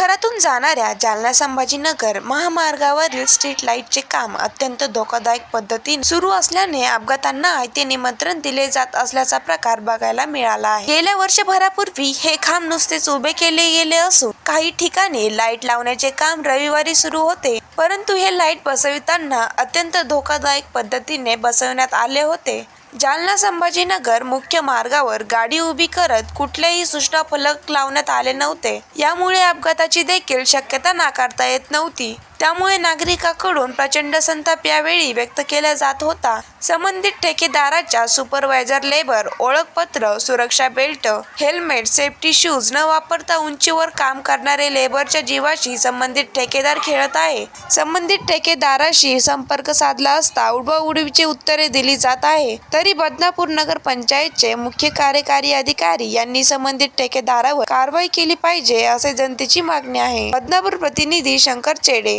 जाणाऱ्या जालना संभाजीनगर महामार्गावरील स्ट्रीट लाईटचे काम अत्यंत धोकादायक पद्धतीने सुरू असल्याने अपघातांना आयते निमंत्रण दिले जात असल्याचा प्रकार बघायला मिळाला आहे. गेल्या वर्षभरापूर्वी हे खांब नुसतेच उभे केले गेले असून काही ठिकाणी लाइट लावण्याचे काम रविवारी सुरू होते परंतु हे लाइट बसविताना अत्यंत धोकादायक पद्धतीने बसवण्यात आले होते. जालना संभाजीनगर मुख्य मार्गावर गाडी उभी करत कुठलेही सूचना फलक लावण्यात आले नव्हते. यामुळे अपघाताची देखील शक्यता नाकारता येत नव्हती. त्यामुळे नागरिकांकडून प्रचंड संताप यावेळी व्यक्त केला जात होता. संबंधित ठेकेदाराच्या सुपरवायझर लेबर ओळखपत्र सुरक्षा बेल्ट हेल्मेट सेफ्टी शूज न वापरता उंचीवर काम करणारे लेबरच्या जीवाशी संबंधित ठेकेदार खेळत आहे. संबंधित ठेकेदाराशी संपर्क साधला असता उडवाउडवीची उत्तरे दिली जात आहे. तरी बदनापूर नगर पंचायतचे मुख्य कार्यकारी अधिकारी यांनी संबंधित ठेकेदारावर कारवाई केली पाहिजे असे जनतेची मागणी आहे. बदनापूर प्रतिनिधी शंकर चेडे